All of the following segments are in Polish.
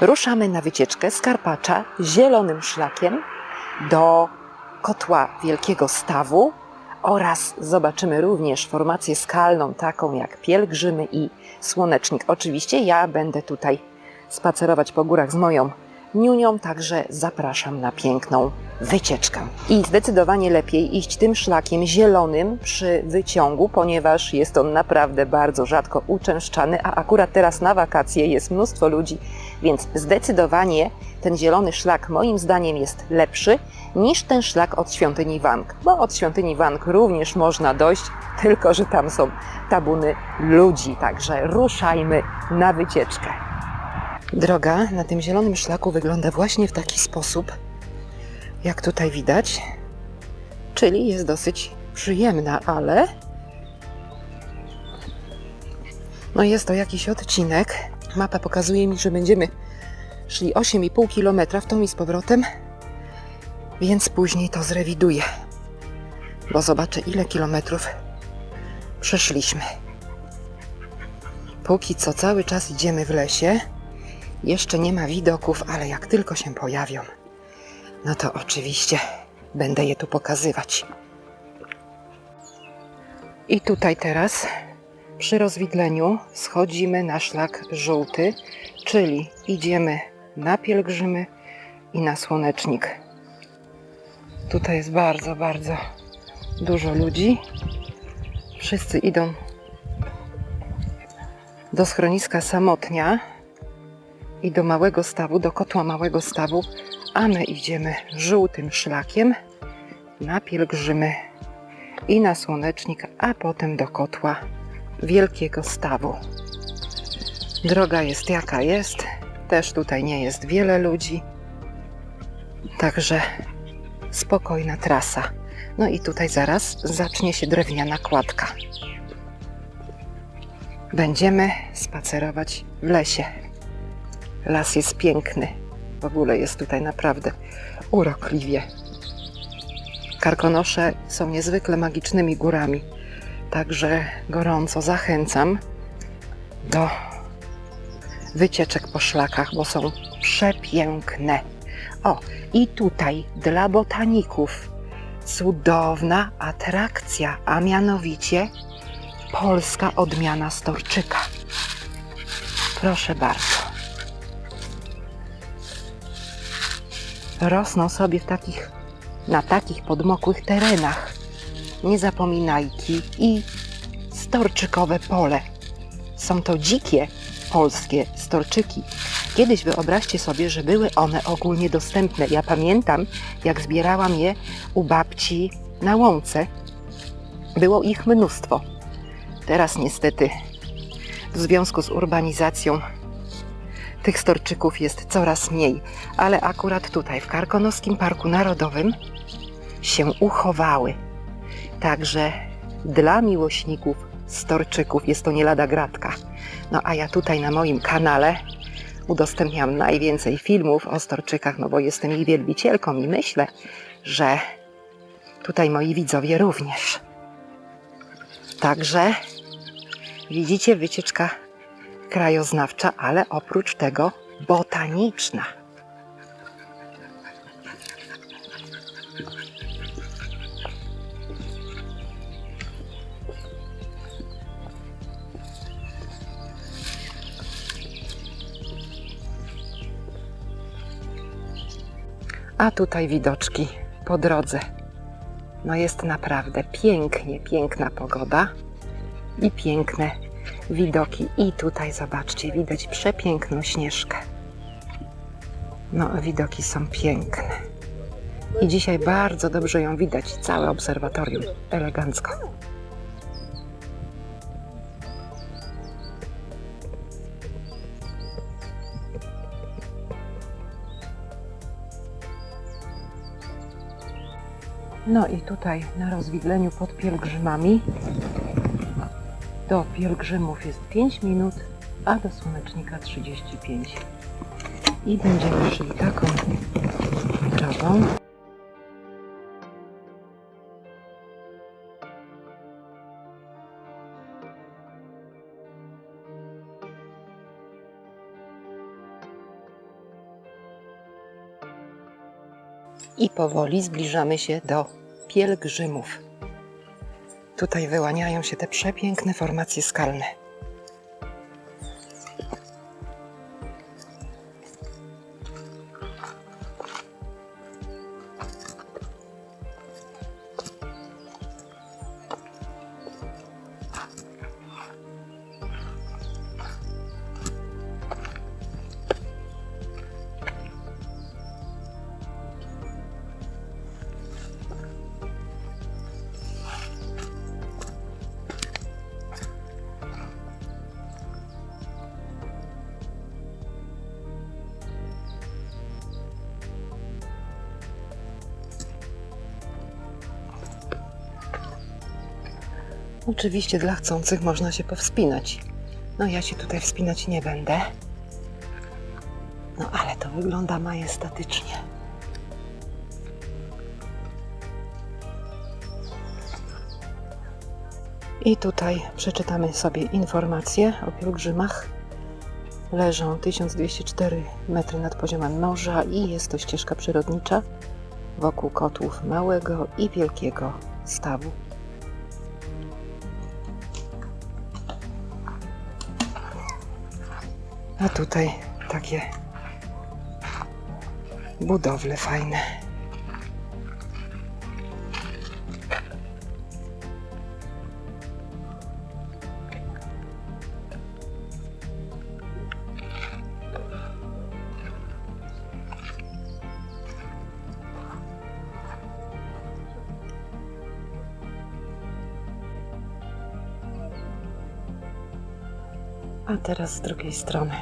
ruszamy na wycieczkę z Karpacza zielonym szlakiem do kotła Wielkiego Stawu oraz zobaczymy również formację skalną, taką jak pielgrzymy i słonecznik. Oczywiście ja będę tutaj spacerować po górach z moją niunią, także zapraszam na piękną wycieczkę. I zdecydowanie lepiej iść tym szlakiem zielonym przy wyciągu, ponieważ jest on naprawdę bardzo rzadko uczęszczany, a akurat teraz na wakacje jest mnóstwo ludzi, więc zdecydowanie ten zielony szlak moim zdaniem jest lepszy niż ten szlak od świątyni Wank, bo od świątyni Wank również można dojść, tylko że tam są tabuny ludzi, także ruszajmy na wycieczkę. Droga na tym zielonym szlaku wygląda właśnie w taki sposób, jak tutaj widać, czyli jest dosyć przyjemna, ale no jest to jakiś odcinek. Mapa pokazuje mi, że będziemy szli 8,5 km w tą i z powrotem, więc później to zrewiduję, bo zobaczę ile kilometrów przeszliśmy. Póki co cały czas idziemy w lesie. Jeszcze nie ma widoków, ale jak tylko się pojawią, no to oczywiście będę je tu pokazywać. I tutaj teraz przy rozwidleniu schodzimy na szlak żółty, czyli idziemy na pielgrzymy i na słonecznik. Tutaj jest bardzo, bardzo dużo ludzi. Wszyscy idą do schroniska samotnia i do małego stawu, do kotła małego stawu, a my idziemy żółtym szlakiem na pielgrzymy i na słonecznik, a potem do kotła wielkiego stawu. Droga jest jaka jest, też tutaj nie jest wiele ludzi, także spokojna trasa. No i tutaj zaraz zacznie się drewniana kładka. Będziemy spacerować w lesie. Las jest piękny. W ogóle jest tutaj naprawdę urokliwie. Karkonosze są niezwykle magicznymi górami, także gorąco zachęcam do wycieczek po szlakach, bo są przepiękne. O, i tutaj dla botaników cudowna atrakcja, a mianowicie polska odmiana storczyka. Proszę bardzo. Rosną sobie w takich, na takich podmokłych terenach. Niezapominajki i storczykowe pole. Są to dzikie polskie storczyki. Kiedyś wyobraźcie sobie, że były one ogólnie dostępne. Ja pamiętam, jak zbierałam je u babci na łące. Było ich mnóstwo. Teraz niestety w związku z urbanizacją tych storczyków jest coraz mniej, ale akurat tutaj w Karkonoskim Parku Narodowym się uchowały. Także dla miłośników storczyków jest to nie lada gratka. No a ja tutaj na moim kanale udostępniam najwięcej filmów o storczykach, no bo jestem ich wielbicielką i myślę, że tutaj moi widzowie również. Także widzicie wycieczka krajoznawcza, ale oprócz tego botaniczna. A tutaj widoczki po drodze. No jest naprawdę pięknie, piękna pogoda i piękne widoki. I tutaj zobaczcie, widać przepiękną śnieżkę. No, widoki są piękne. I dzisiaj bardzo dobrze ją widać, całe obserwatorium, elegancko. No i tutaj na rozwidleniu pod pielgrzymami do pielgrzymów jest 5 minut, a do słonecznika 35. I będziemy szli taką drogą. i powoli zbliżamy się do pielgrzymów. Tutaj wyłaniają się te przepiękne formacje skalne. Oczywiście dla chcących można się powspinać. No ja się tutaj wspinać nie będę. No ale to wygląda majestatycznie. I tutaj przeczytamy sobie informacje o pielgrzymach. Leżą 1204 metry nad poziomem morza i jest to ścieżka przyrodnicza wokół kotłów małego i wielkiego stawu. A tutaj takie budowle fajne. A teraz z drugiej strony.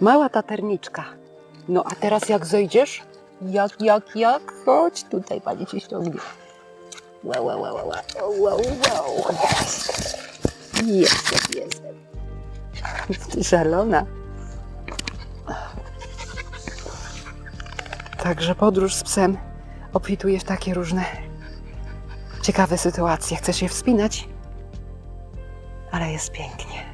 Mała taterniczka. No a teraz jak zejdziesz? Jak, jak, jak? Chodź tutaj, pani cię ściągnie. Wow, wow, wow, wow, wow, wow. Jestem, jestem. Szalona. Także podróż z psem obfituje w takie różne ciekawe sytuacje. Chcesz się wspinać? Ale jest pięknie.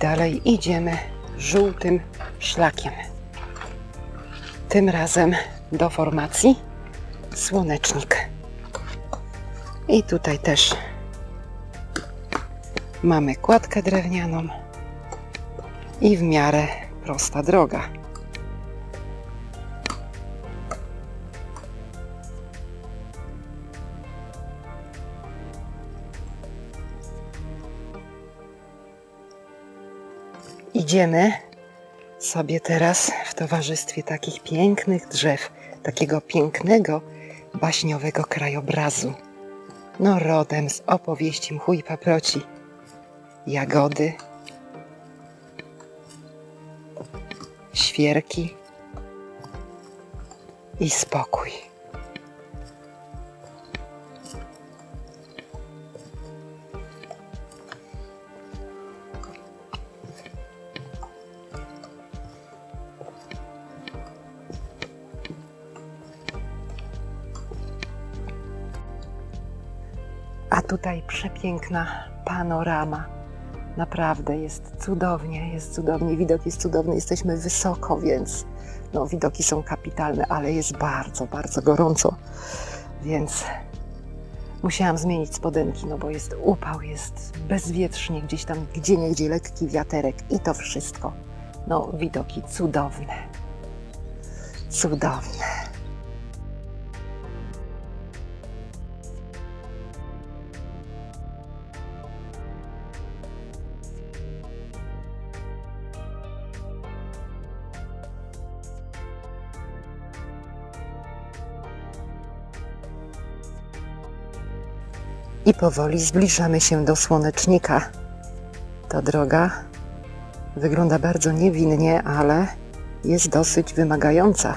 Dalej idziemy żółtym szlakiem. Tym razem do formacji słonecznik. I tutaj też mamy kładkę drewnianą i w miarę prosta droga. Idziemy sobie teraz w towarzystwie takich pięknych drzew, takiego pięknego, baśniowego krajobrazu. No rodem z opowieści mchu i paproci. Jagody, świerki i spokój. Tutaj przepiękna panorama. Naprawdę jest cudownie, jest cudownie, widok jest cudowny, jesteśmy wysoko, więc no, widoki są kapitalne, ale jest bardzo, bardzo gorąco, więc musiałam zmienić spodenki, no bo jest upał, jest bezwietrznie, gdzieś tam, gdzie niegdzie lekki wiaterek i to wszystko. No, widoki cudowne, cudowne. I powoli zbliżamy się do słonecznika. Ta droga wygląda bardzo niewinnie, ale jest dosyć wymagająca.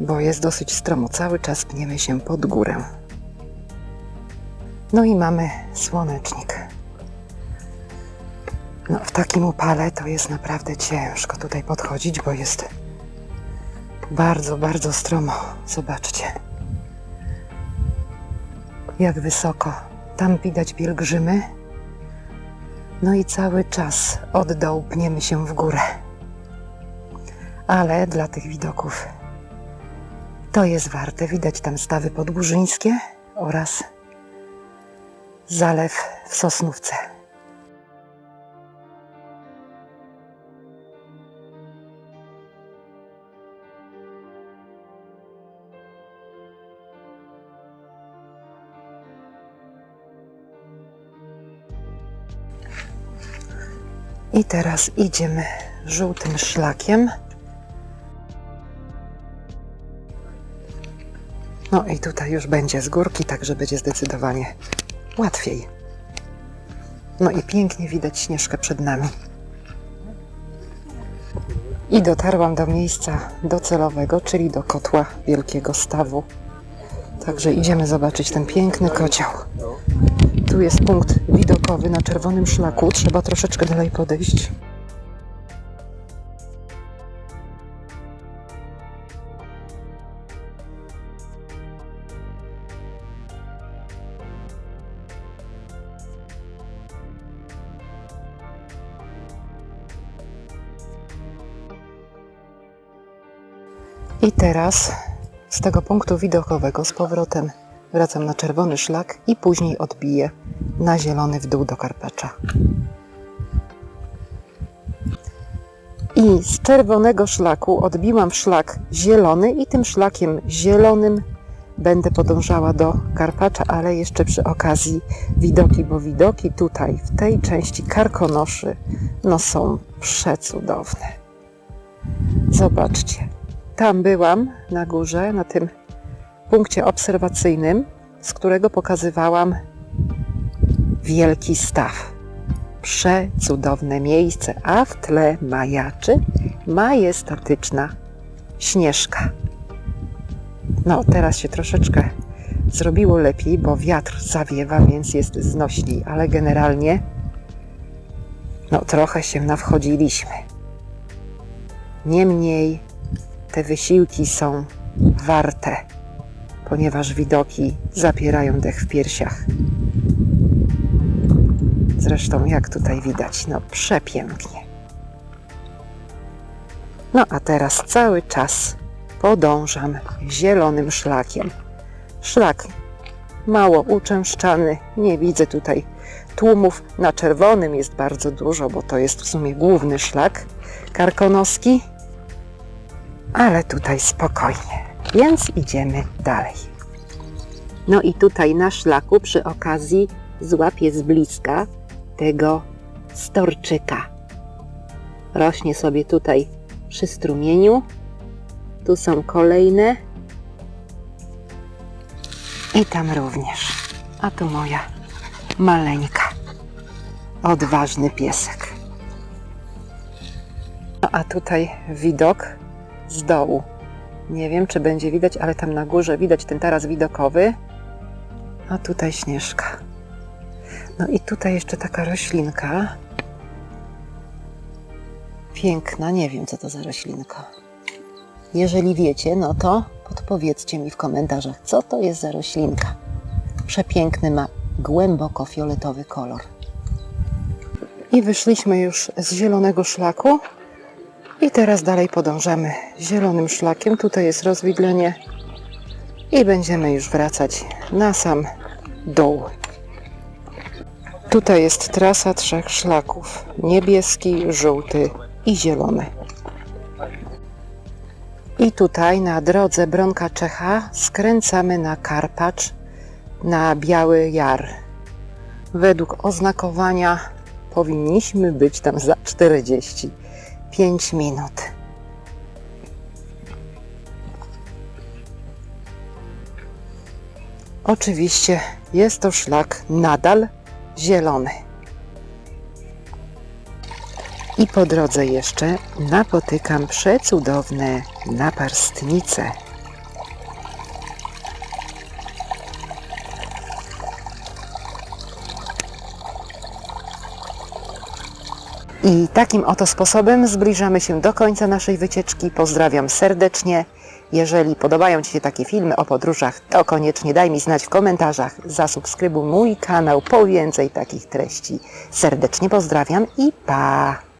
bo jest dosyć stromo. Cały czas pniemy się pod górę. No i mamy słonecznik. No, w takim upale to jest naprawdę ciężko tutaj podchodzić, bo jest bardzo, bardzo stromo. Zobaczcie, jak wysoko. Tam widać pielgrzymy. No i cały czas od dołu pniemy się w górę. Ale dla tych widoków to jest warte. Widać tam stawy podgórzyńskie oraz zalew w Sosnówce. I teraz idziemy żółtym szlakiem. No i tutaj już będzie z górki, także będzie zdecydowanie łatwiej. No i pięknie widać śnieżkę przed nami. I dotarłam do miejsca docelowego, czyli do kotła Wielkiego Stawu. Także idziemy zobaczyć ten piękny kocioł. Tu jest punkt widokowy na czerwonym szlaku. Trzeba troszeczkę dalej podejść. I teraz z tego punktu widokowego z powrotem wracam na czerwony szlak i później odbiję na zielony w dół do Karpacza. I z czerwonego szlaku odbiłam szlak zielony i tym szlakiem zielonym będę podążała do Karpacza, ale jeszcze przy okazji widoki, bo widoki tutaj w tej części Karkonoszy no są przecudowne. Zobaczcie, tam byłam na górze, na tym punkcie obserwacyjnym, z którego pokazywałam wielki staw. Przecudowne miejsce, a w tle majaczy majestatyczna śnieżka. No, teraz się troszeczkę zrobiło lepiej, bo wiatr zawiewa, więc jest znośniej, ale generalnie no, trochę się nawchodziliśmy. Niemniej te wysiłki są warte, ponieważ widoki zapierają dech w piersiach. Zresztą, jak tutaj widać, no przepięknie. No a teraz cały czas podążam zielonym szlakiem. Szlak mało uczęszczany, nie widzę tutaj tłumów. Na czerwonym jest bardzo dużo, bo to jest w sumie główny szlak karkonoski, ale tutaj spokojnie, więc idziemy dalej. No i tutaj na szlaku przy okazji złapię z bliska tego storczyka. Rośnie sobie tutaj przy strumieniu. Tu są kolejne. I tam również. A tu moja maleńka. Odważny piesek. No a tutaj widok z dołu. Nie wiem, czy będzie widać, ale tam na górze widać ten taras widokowy. A tutaj śnieżka. No i tutaj jeszcze taka roślinka. Piękna, nie wiem co to za roślinka. Jeżeli wiecie, no to podpowiedzcie mi w komentarzach, co to jest za roślinka. Przepiękny ma głęboko fioletowy kolor. I wyszliśmy już z zielonego szlaku. I teraz dalej podążamy zielonym szlakiem. Tutaj jest rozwidlenie i będziemy już wracać na sam dół. Tutaj jest trasa trzech szlaków: niebieski, żółty i zielony. I tutaj na drodze Bronka Czecha skręcamy na Karpacz, na Biały Jar. Według oznakowania powinniśmy być tam za 45 minut. Oczywiście jest to szlak nadal zielony. I po drodze jeszcze napotykam przecudowne naparstnice I takim oto sposobem zbliżamy się do końca naszej wycieczki. Pozdrawiam serdecznie. Jeżeli podobają Ci się takie filmy o podróżach, to koniecznie daj mi znać w komentarzach. Zasubskrybuj mój kanał po więcej takich treści. Serdecznie pozdrawiam i pa!